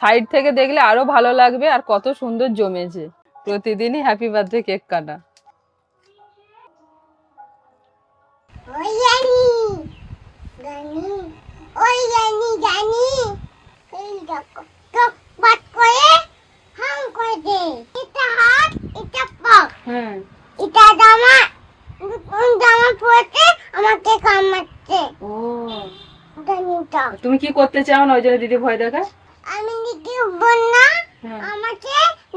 Side থেকে দেখলে আরও ভালো লাগবে আর কত সুন্দর জমেছে। প্রতিদিনই হ্যাপি বার্থডে কেক কাটা। দেখো এটা জামা জামা আমাকে কামাচ্ছে ও। তুমি কি করতে চাও না? ওই জন্য দিদি ভয় দেখায় আমি দিদি বন্যা হ্যাঁ। আমাকে মেয়ে খাই ও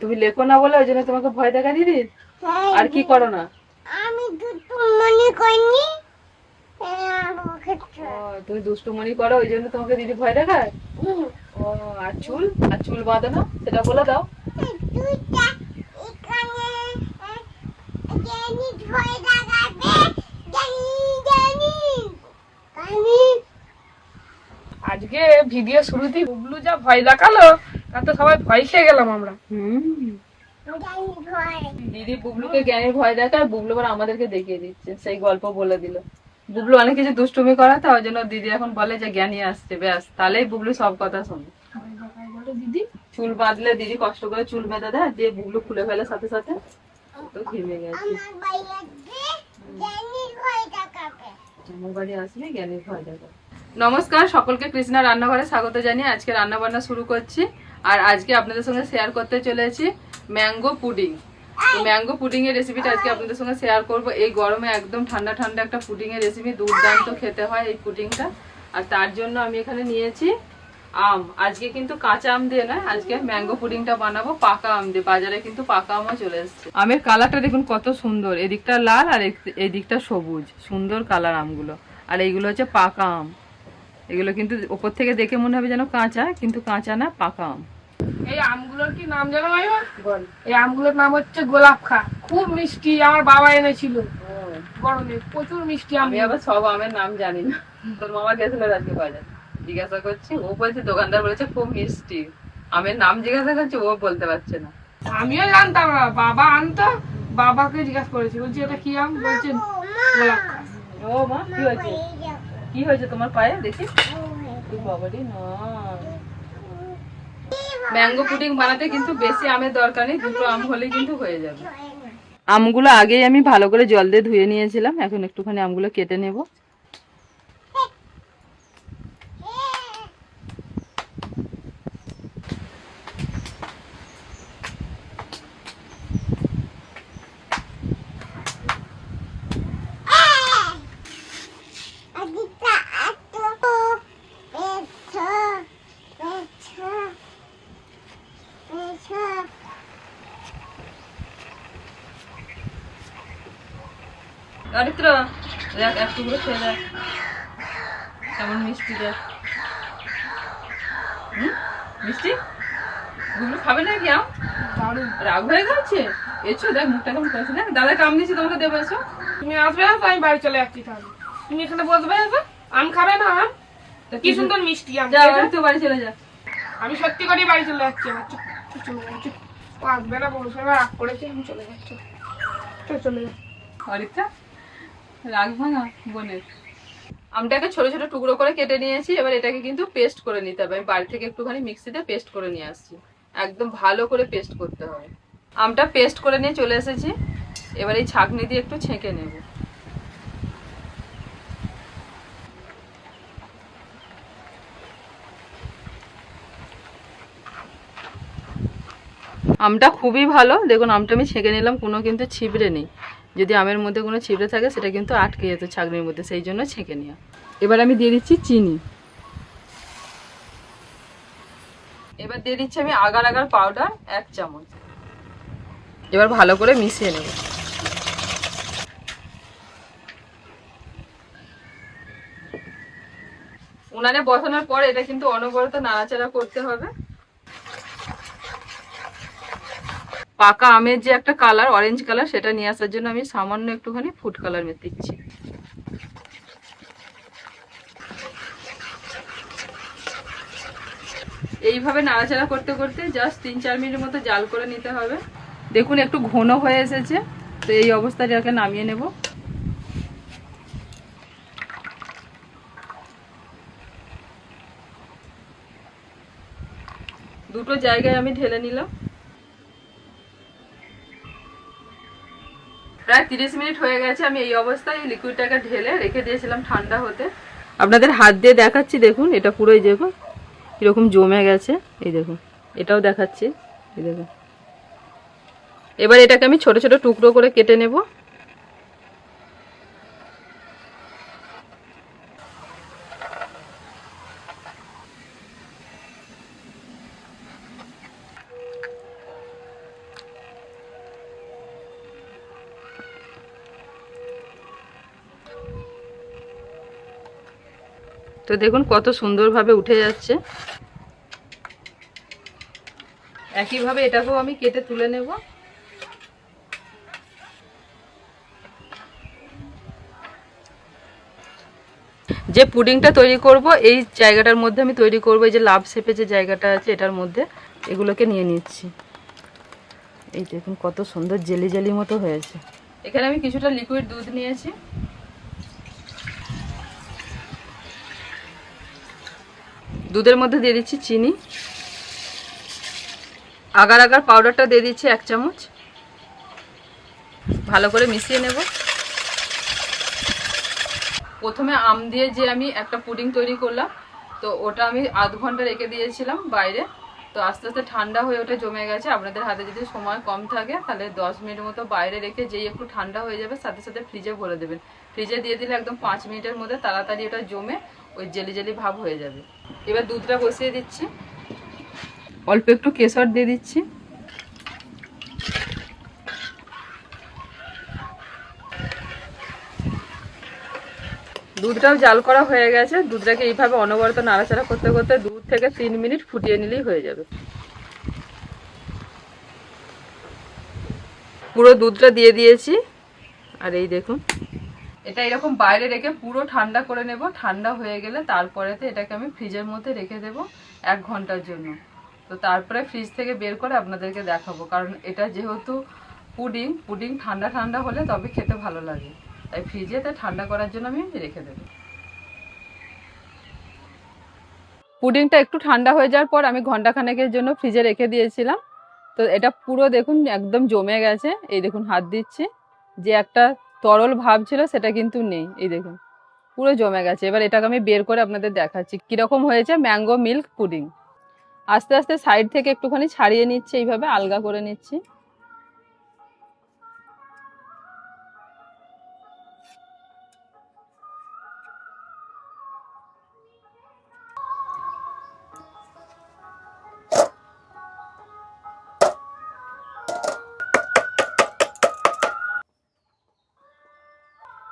তুমি লেখো না বলে ওই জন্য তোমাকে ভয় দেখা দিদি আর কি করো না? আমি মনে করিনি। হ্যাঁ, তুমি দুষ্টুমনি করো ওই জন্য তোমাকে দিদি ভয় দেখায়? ও আর চুল? আর চুল বাঁধো না? সেটা বলে দাও। আজকে ভিডিও শুরুতেই বুবলু যা ভয় দেখাল তাতে সবাই ভয় খেয়ে গেলাম আমরা। দিদি বুবলুকে জ্ঞানের ভয় দেখায় বুবলু আবার আমাদেরকে দেখিয়ে দিচ্ছে সেই গল্প বলে দিল। বুবলু অনেক কিছু দুষ্টুমি করা তো ওই জন্য দিদি এখন বলে যে জ্ঞানী আসছে ব্যাস। তাহলেই বুবলু সব কথা শোনে। দিদি চুল বাঁধলে দিদি কষ্ট করে চুল বেঁধে দেয় দিয়ে বুবলু খুলে ফেলে সাথে সাথে। তো ঘেমে গেছে। আমার দেখাবে বাড়ি আসলে জ্ঞানের ভয় দেখায়। নমস্কার সকলকে কৃষ্ণা রান্নাঘরে স্বাগত জানিয়ে আজকে রান্না বান্না শুরু করছি। আর আজকে আপনাদের সঙ্গে শেয়ার করতে চলেছি ম্যাঙ্গো পুডিং ম্যাঙ্গো পুডিং এর রেসিপিটা আজকে আপনাদের সঙ্গে শেয়ার করব। এই গরমে একদম ঠান্ডা ঠান্ডা একটা পুডিং এর রেসিপি দুর্দান্ত খেতে হয় এই পুডিংটা আর তার জন্য আমি এখানে নিয়েছি আম। আজকে কিন্তু কাঁচা আম দিয়ে না আজকে ম্যাঙ্গো পুডিংটা বানাবো, পাকা আম দিয়ে। বাজারে কিন্তু পাকা আমও চলে এসেছে। আমের কালারটা দেখুন কত সুন্দর। এদিকটা লাল আর এদিক- এই সবুজ। সুন্দর কালার আমগুলো। আর এইগুলো হচ্ছে পাকা আম। এগুলো কিন্তু ওপর থেকে দেখে মনে হবে যেন কাঁচা, কিন্তু কাঁচা না, পাকা আম। এই আমগুলোর কি নাম জানো মাইমা এই আমগুলোর নাম হচ্ছে গোলাপ খা। খুব মিষ্টি আমার বাবা এনেছিল। গরমে প্রচুর মিষ্টি আম। আমি আবার সব আমের নাম জানি না। তোর মামা গেছিল আজকে বাজার। জিজ্ঞাসা করছি ও বলছে দোকানদার বলেছে খুব মিষ্টি। আমের নাম জিজ্ঞাসা করছে ও বলতে পারছে না। আমিও জানতাম না বাবা আনতো বাবাকে জিজ্ঞাসা করেছি বলছি এটা কি আম? বলছে গোলাপ খা। ও মা কি হয়েছে? কি হয়েছে তোমার পায়ে? দেখি। তুই বাবারি না। ম্যাঙ্গো পুডিং বানাতে কিন্তু বেশি আমের দরকার নেই, দুটো আম হলেই কিন্তু হয়ে যাবে। আমগুলো আগেই আমি ভালো করে জল দিয়ে ধুয়ে নিয়েছিলাম, এখন একটুখানি আমগুলো কেটে নেব। অরিত্র দেখ এক টুকরো খেয়ে দেখ। কেমন মিষ্টি দেখ। হুম? মিষ্টি? খাবে না কি আম রাগ হয়ে গেছে? এসো দেখ মুখটা কেমন করেছে। দেখ দাদা কাম দিয়েছি তোমাকে দেবো এসো। তুমি আসবে না আমি বাড়ি চলে যাচ্ছি তাহলে। তুমি এখানে বসবে এসে আম খাবে না আম? কি সুন্দর মিষ্টি আম যা বাড়ি চলে যা। আমি সত্যি করে বাড়ি চলে যাচ্ছি আমার চলে যাচ্ছি ও আসবে না বড় সময় রাগ করেছে আমি চলে যাচ্ছি। চল, চলে যা। অরিত্রা? বোনের। আমটাকে ছোট ছোট টুকরো করে কেটে নিয়েছি, এবার এটাকে কিন্তু পেস্ট করে নিতে হবে। আমি বাড়ি থেকে একটুখানি মিক্সিতে পেস্ট করে নিয়ে আসছি। একদম ভালো করে পেস্ট করতে হবে। আমটা পেস্ট করে নিয়ে চলে এসেছি। এবার এই ছাঁকনি দিয়ে একটু ছেঁকে নেব। আমটা খুবই ভালো। দেখুন, আমটা আমি ছেঁকে নিলাম, কোনো কিন্তু ছিবড়ে নেই। যদি আমের মধ্যে কোনো ছিবড়ে থাকে, সেটা কিন্তু আটকে যেত ছাগনির মধ্যে, সেই জন্য ছেঁকে নেওয়া। এবার আমি দিয়ে দিচ্ছি চিনি। এবার দিয়ে দিচ্ছি আমি আগার আগার পাউডার এক চামচ। এবার ভালো করে মিশিয়ে নেব। উনানে বসানোর পর এটা কিন্তু অনবরত নাড়াচাড়া করতে হবে। পাকা আমের যে একটা কালার অরেঞ্জ কালার সেটা নিয়ে আসার জন্য আমি সামান্য একটুখানি ফুড কালার দিচ্ছি। এইভাবে নাড়াচাড়া করতে করতে জাস্ট তিন চার মিনিটের মতো জাল করে নিতে হবে। দেখুন, একটু ঘন হয়ে এসেছে। তো এই অবস্থায় এটাকে নামিয়ে নেব। দুটো জায়গায় আমি ঢেলে নিলাম। প্রায় তিরিশ মিনিট হয়ে গেছে, আমি এই অবস্থায় লিকুইডটাকে ঢেলে রেখে দিয়েছিলাম ঠান্ডা হতে। আপনাদের হাত দিয়ে দেখাচ্ছি, দেখুন, এটা পুরোই দেখুন, কীরকম জমে গেছে, এই দেখুন, এটাও দেখাচ্ছি, এই দেখুন। এবার এটাকে আমি ছোট ছোট টুকরো করে কেটে নেব। তো দেখুন কত সুন্দরভাবে উঠে যাচ্ছে। একইভাবে এটাকেও আমি কেটে তুলে নেব। যে পুডিংটা তৈরি করব, এই জায়গাটার মধ্যে আমি তৈরি করব, এই যে লাভ শেপে যে জায়গাটা আছে এটার মধ্যে, এগুলোকে নিয়ে নিচ্ছি। এই দেখুন কত সুন্দর জেলি জেলি মতো হয়েছে। এখানে আমি কিছুটা লিকুইড দুধ নিয়েছি। দুধের মধ্যে দিয়ে দিচ্ছি চিনি। আগার আগার পাউডারটা দিয়ে দিচ্ছি এক চামচ। ভালো করে মিশিয়ে নেব। প্রথমে আম দিয়ে যে আমি একটা পুডিং তৈরি করলাম, তো ওটা আমি আধ ঘণ্টা রেখে দিয়েছিলাম বাইরে। তো আস্তে আস্তে ঠান্ডা হয়ে ওটা জমে গেছে। আপনাদের হাতে যদি সময় কম থাকে, তাহলে দশ মিনিট মতো বাইরে রেখে যেই একটু ঠান্ডা হয়ে যাবে, সাথে সাথে ফ্রিজে ভরে দেবেন। ফ্রিজে দিয়ে দিলে একদম পাঁচ মিনিটের মধ্যে তাড়াতাড়ি ওটা জমে ওই জেলি জেলি ভাব হয়ে যাবে। এবার দুধটা বসিয়ে দিচ্ছি। অল্প একটু কেশর দিয়ে দিচ্ছি। দুধটাও জাল করা হয়ে গেছে। দুধটাকে এইভাবে অনবরত নাড়াচাড়া করতে করতে দুধ থেকে তিন মিনিট ফুটিয়ে নিলেই হয়ে যাবে। পুরো দুধটা দিয়ে দিয়েছি। আর এই দেখুন। এটা এরকম বাইরে রেখে পুরো ঠান্ডা করে নেব। ঠান্ডা হয়ে গেলে তারপরেতে এটাকে আমি ফ্রিজের মধ্যে রেখে দেব এক ঘণ্টার জন্য। তো তারপরে ফ্রিজ থেকে বের করে আপনাদেরকে দেখাবো। কারণ এটা যেহেতু পুডিং পুডিং ঠান্ডা ঠান্ডা হলে তবে খেতে ভালো লাগে। তাই ফ্রিজেতে ঠান্ডা করার জন্য আমি রেখে দেবো। পুডিংটা একটু ঠান্ডা হয়ে যাওয়ার পর আমি ঘন্টাখানেকের জন্য ফ্রিজে রেখে দিয়েছিলাম। তো এটা পুরো দেখুন একদম জমে গেছে। এই দেখুন হাত দিচ্ছি। যে একটা তরল ভাব ছিল সেটা কিন্তু নেই। এই দেখুন, পুরো জমে গেছে। এবার এটাকে আমি বের করে আপনাদের দেখাচ্ছি। কীরকম হয়েছে ম্যাঙ্গো মিল্ক পুডিং। আস্তে আস্তে সাইড থেকে একটুখানি ছাড়িয়ে নিচ্ছে, এইভাবে আলগা করে নিচ্ছি।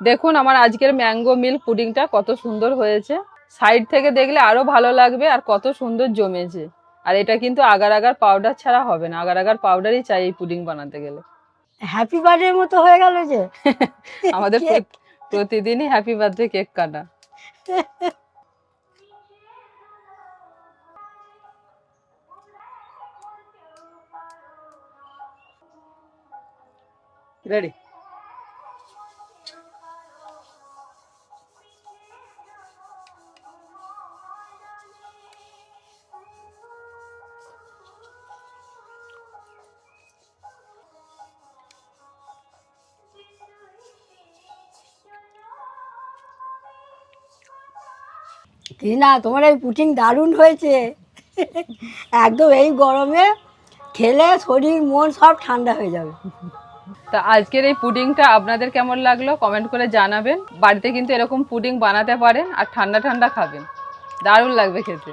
দেখুন আমার আজকের ম্যাঙ্গো মিল্ক পুডিংটা কত সুন্দর হয়েছে। সাইড থেকে দেখলে আরও ভালো লাগবে আর কত সুন্দর জমেছে। আর এটা কিন্তু আগার আগার পাউডার ছাড়া হবে না। আগার আগার পাউডারই চাই এই পুডিং বানাতে গেলে। হ্যাপি বার্থডে মতো হয়ে গেল যে। আমাদের. প্রতিদিনই হ্যাপি বার্থডে কেক কাটা। রেডি না তোমার এই পুটিং দারুণ হয়েছে। একদম এই গরমে খেলে শরীর, মন সব ঠান্ডা হয়ে যাবে। তা আজকের এই পুডিংটা আপনাদের কেমন লাগল কমেন্ট করে জানাবেন। বাড়িতে কিন্তু এরকম পুডিং বানাতে পারেন আর ঠান্ডা ঠান্ডা খাবেন। দারুণ লাগবে খেতে।